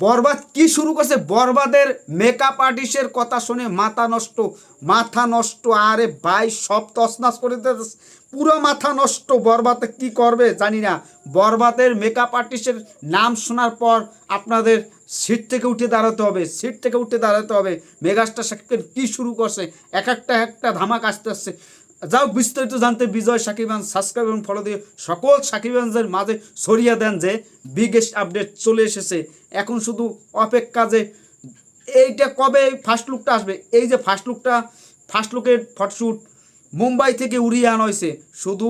বরবাদ কি শুরু করছে? বরবাদের মেকআপ আর্টিস্টের কথা শুনে মাথা নষ্ট মাথা নষ্ট, আরে ভাই, সব তসনাস করে। পুরো মাথা নষ্ট, বরবাদে কি করবে জানি না। বরবাদের মেকআপ আর্টিস্টের নাম শোনার পর আপনাদের সিট থেকে উঠে দাঁড়াতে হবে সিট থেকে উঠে দাঁড়াতে হবে। মেগাস্টার সাকিবকে কি শুরু করছে? এক একটা একটা ধামাক আসতে আসছে। যাও বিস্তারিত জানতে বিজয় সাকিবান সাবস্ক্রাইব এবং ফলো দিয়ে সকল সাকিবানদের মাঝে ছড়িয়ে দেন যে বিগেস্ট আপডেট চলে এসেছে। এখন শুধু অপেক্ষা যে এইটা কবে ফার্স্ট লুকটা আসবে? এই যে ফার্স্ট লুকটা ফার্স্ট লুকের ফটোশ্যুট মুম্বাই থেকে উড়িয়ে আনা হয়েছে। শুধু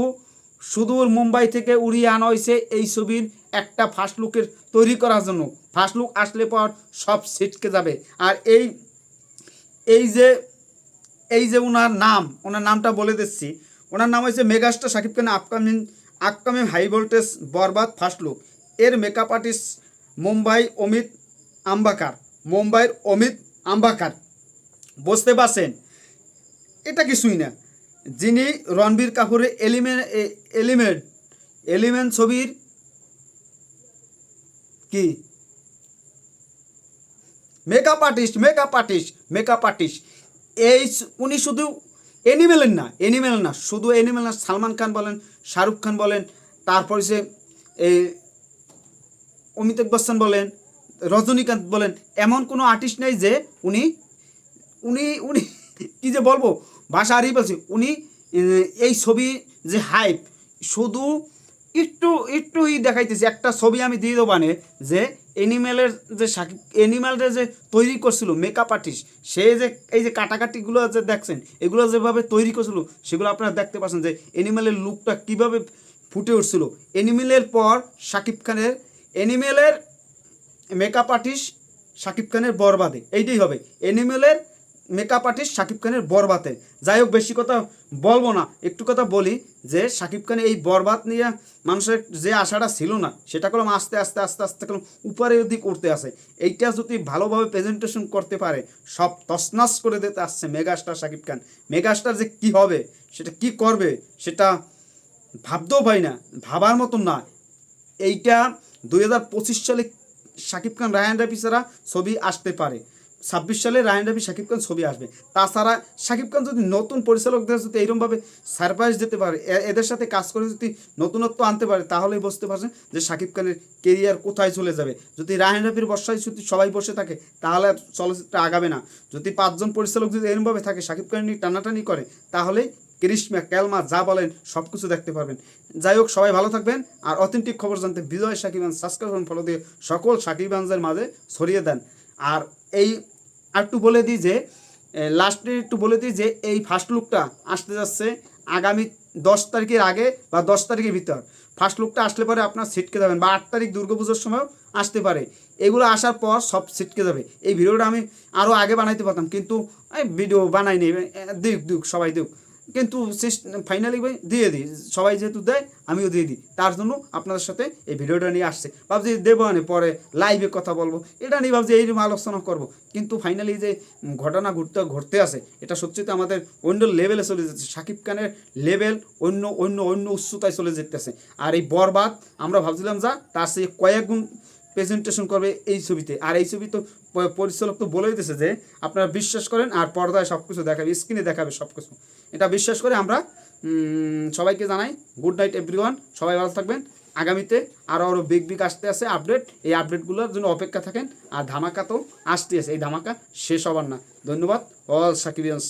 সুদূর মুম্বাই থেকে উড়িয়ে আনা হয়েছে এই ছবির একটা ফার্স্ট লুকের তৈরি করার জন্য। ফার্স্ট লুক আসলে পর সব ছিটকে যাবে। আর এই এই যে এই যে ওনার নাম ওনার নামটা বলে দিচ্ছি। ওনার নাম হয়েছে megastar Shakib Khan upcoming upcoming high voltage Borbaad first look এর মেকআপ আর্টিস্ট মুম্বাই অমিত আম্বাকার। মুম্বাইয়ের অমিত আম্বাকার। বুঝতে পারছেন? এটা কিছুই না। যিনি রণবীর কাপুরের এলিমেন্ট এলিমেন্ট এলিমেন্ট ছবির কি? Makeup artist makeup artist makeup artist এই উনি শুধু অ্যানিমেলের না অ্যানিমেল না, শুধু অ্যানিমেল না, সালমান খান বলেন, শাহরুখ খান বলেন, তারপরে সে এই অমিতাভ বচ্চন বলেন, রজনীকান্ত বলেন, এমন কোনো আর্টিস্ট নেই যে উনি উনি উনি, কি যে বলব, ভাষা হারিয়ে বলছি উনি এই ছবি যে হাইপ শুধু একটু একটু ই দেখাইতেছি। একটা ছবি আমি দিয়ে দেবো মানে যে অ্যানিমেলের যে সাকিব যে তৈরি করছিল মেকআপ আর্টিস্ট সে যে, এই যে কাটাকাটিগুলো যে দেখছেন, এগুলো যেভাবে তৈরি করছিল, সেগুলো আপনারা দেখতে পাচ্ছেন যে অ্যানিমেলের লুকটা কীভাবে ফুটে উঠছিল। অ্যানিমেলের পর সাকিব খানের অ্যানিমেলের মেকআপ আর্টিস্ট শাকিব খানের বরবাদে। এইটাই হবে। এনিমেলের মেকআপ আর্টিস্ট শাকিব খানের বরবাতে। যাই হোক, বেশি কথা বলব না। একটু কথা বলি যে শাকিব খানের এই বরবাদ নিয়ে মানুষের যে আশাটা ছিল না, সেটা করলাম আস্তে আস্তে আস্তে আস্তে করলাম উপরে দিক করতে আসে। এইটা যদি ভালোভাবে প্রেজেন্টেশন করতে পারে, সব তসনাস করে দিতে আসছে মেগাস্টার শাকিব খান মেগাস্টার যে কি হবে, সেটা কি করবে, সেটা ভাবতেও পাই না, ভাবার মতন না। এইটা দুই হাজার পঁচিশ সালে শাকিব খান রায়ান রাফি ছাড়া ছবি আসতে পারে। ছাব্বিশ সালে রায়ন রাফি শাকিব খান ছবি আসবে। তাছাড়া শাকিব খান যদি নতুন পরিচালকদের যদি এইরকমভাবে সারপ্রাইজ দিতে পারে এদের সাথে কাজ করে যদি নতুনত্ব আনতে পারে, তাহলেই বুঝতে পারছেন যে শাকিব খানের কেরিয়ার কোথায় চলে যাবে। যদি রায়ন রাফির বর্ষায় যদি সবাই বসে থাকে, তাহলে আর চলচ্চিত্র আগাবে না। যদি পাঁচজন পরিচালক যদি এরকমভাবে থাকে, শাকিব খান নিয়ে টানাটানি করে, তাহলেই কৃষ্মা ক্যালমা, যা বলেন সব কিছু দেখতে পারবেন। যাই হোক, সবাই ভালো থাকবেন, আর অথেন্টিক খবর জানতে বিজয় সাকিবান সাবস্ক্রাইব ফলো দিয়ে সকল সাকিবানদের মাঝে ছড়িয়ে দেন। আর এই আর একটু বলে দিই যে লাস্টে একটু বলে দিই যে, এই ফার্স্ট লুকটা আসতে যাচ্ছে আগামী দশ তারিখের আগে বা দশ তারিখের ভিতর। ফার্স্ট লুকটা আসলে পরে আপনার সিটকে যাবেন বা আট তারিখ দুর্গাপুজোর সময়ও আসতে পারে। এগুলো আসার পর সব সিটকে যাবে। এই ভিডিওটা আমি আরও আগে বানাইতে পারতাম, কিন্তু ভিডিও বানাই নেই দিক দিক, সবাই দিক। কিন্তু ফাইনালি ভাই দিয়ে দিই। সবাই যেহেতু দেয়, আমিও দিয়ে দিই। তার জন্য আপনাদের সাথে এই ভিডিওটা নিয়ে আসছে। ভাবছি দেবো আনে, পরে লাইভে কথা বলব। এটা নিয়ে ভাবছি এই আলোচনা করব। কিন্তু ফাইনালি যে ঘটনা ঘটতে ঘটতে আসে, এটা সত্যি তো আমাদের অন্য লেভেলে চলে যাচ্ছে শাকিব খানের লেভেল অন্য অন্য অন্য উচ্চতায় চলে যেতেছে। আর এই বরবাদ, আমরা ভাবছিলাম যা, তার সে কয়েক গুণ প্রেজেন্টেশন করবে এই ছবিতে। আর এই ছবি তো পরিচালক তো বলেই দিয়েছে যে আপনারা বিশ্বাস করেন আর পর্দায় সব কিছু দেখাবে স্ক্রিনে দেখাবে সব কিছু এটা বিশ্বাস করে আমরা সবাইকে জানাই গুড নাইট এভরিওয়ান সবাই ভালো থাকবেন। আগামীতে আরও আরও বিগ বিগ আসতে আসে আপডেট এই আপডেটগুলোর জন্য অপেক্ষা থাকেন। আর ধামাকা তো আসতে আছে। এই ধামাকা শেষ হবার না। ধন্যবাদ। অল সাকিবিয়ান্স